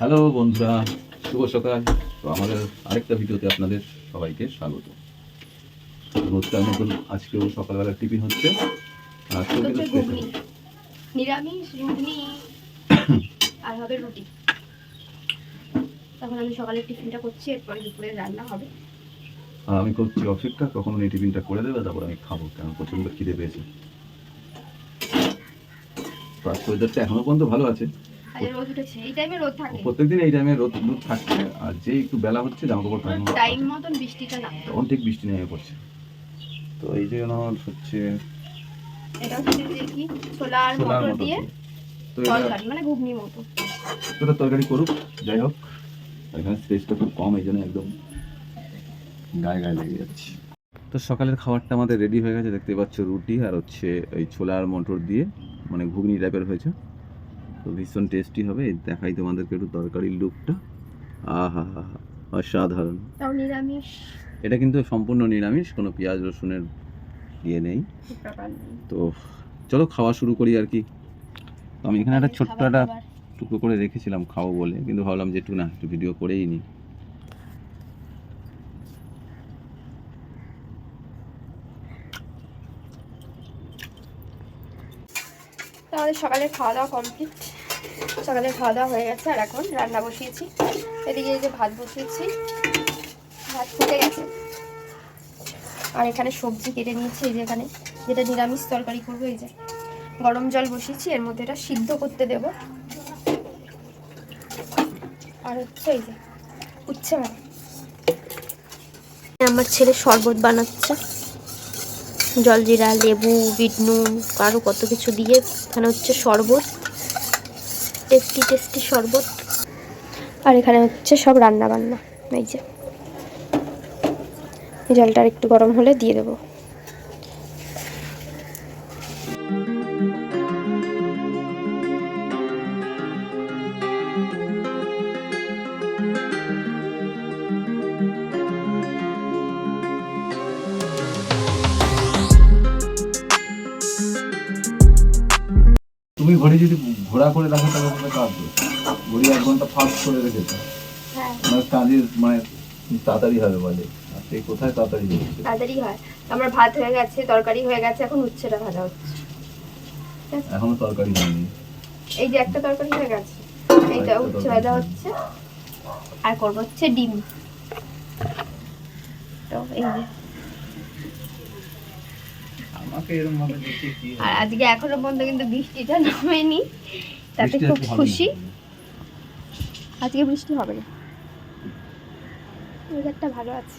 Hello বন্ধুরা শুভ সকাল। তো আমাদের আরেকটা ভিডিওতে আপনাদের সবাইকে স্বাগত। রোজকার মতন আজকেও সকালবেলা টিফিন হচ্ছে। আর নিরামিষ ঘুগনি আর হবে রুটি। তখন আমি সকালে টিফিনটা করছি এরপরে দুপুরে রান্না হবে। আর আমি করছি অপেক্ষা কখন উনি টিফিনটা করে দেবে তারপর আমি খাব কারণ প্রচণ্ড খিদে পেয়েছে। ওয়েদারটা এখনও পর্যন্ত ভালো আছে। এই টাইমে রোদ থাকে। প্রত্যেকদিন এই টাইমে রোদ রোদ থাকছে আর যে একটু বেলা হচ্ছে জামা কাপড় কাচানো টাইম মতন বৃষ্টিটা না। তখন ঠিক বৃষ্টি নেমে পড়ছে। তো এই জন্য হচ্ছে এটা হচ্ছে যে ছোলা আর মটর দিয়ে তরকারি মানে ঘুগনি মতো। ওটা তরকারি করুক যাই হোক। এখানে স্পেসটা খুব কম এই জন্য একদম গায়ে গায়ে লেগে যাচ্ছে। তো সকালের খাবারটা আমাদের রেডি হয়ে গেছে দেখতে পাচ্ছ রুটি আর হচ্ছে এই ছোলা আর মটর দিয়ে মানে ঘুগনি টাইপের হয়েছে। তো ভীষণ টেস্টি হবে। দেখাই তোমাদেরকে একটু তরকারির লুকটা আহা হা অসাধারণ। তাও নিরামিষ। এটা কিন্তু সম্পূর্ণ নিরামিষ কোনো পেঁয়াজ রসুনের ইয়ে নেই। তো চলো খাওয়া শুরু করি আর কি। তো আমি এখানে একটা ছোট্ট একটা টুকরো করে রেখেছিলাম খাব বলে কিন্তু ভাবলাম যে একটু না একটু ভিডিও করেই নি। তো আমাদের সকালে খাওয়া দাওয়া কমপ্লিট সকালে খাওয়া দাওয়া হয়ে গেছে, আর এখন রান্না বসিয়েছি। এদিকে এই যে ভাত বসিয়েছি, ভাত ফুটে গেছে। আর এখানে সবজি কেটে নিয়েছি, এই যে এখানে যেটা নিরামিষ তরকারি করব, এই যে গরম জল বসিয়েছি, এর মধ্যে এটা সিদ্ধ করতে দেব। আর হচ্ছে এই যে উচ্ছে মানে আমার ছেলে শরবত বানাচ্ছে। জলজিরা লেবু, বিট নুন আরও কত কিছু দিয়ে, এখানে হচ্ছে শরবত। টেস্টি টেস্টি শরবত। আর এখানে হচ্ছে সব রান্না বান্না এই যে। জলটা আর একটু গরম হলে দিয়ে দেবো। তুমি ঘড়ি যদি ঘোরা করে রাখো তাহলে ওটা কাঁদবে ঘড়ি এক ঘণ্টা ফাস্ট করে রেখেছো হ্যাঁ। মানে কাজের মানে তাড়াতাড়ি হবে বলে। সেই কোথায় তাড়াতাড়ি হচ্ছে তাড়াতাড়ি হয়। আমার ভাত হয়ে গেছে তরকারি হয়ে গেছে এখন উচ্ছেটা ভাজা হচ্ছে। এখনও তরকারি হয়নি। এই যে একটা তরকারি হয়ে গেছে এইটা উচ্ছে ভাজা হচ্ছে। আর করব হচ্ছে ডিম। তো এই যে আমাকে এরকম ভাবে দেখে কি আর আজকে এখনও পর্যন্ত কিন্তু বৃষ্টিটা নামেনি। তাতে খুব। খুশি। আজকে বৃষ্টি হবে না। ওয়েদারটা ভালো আছে।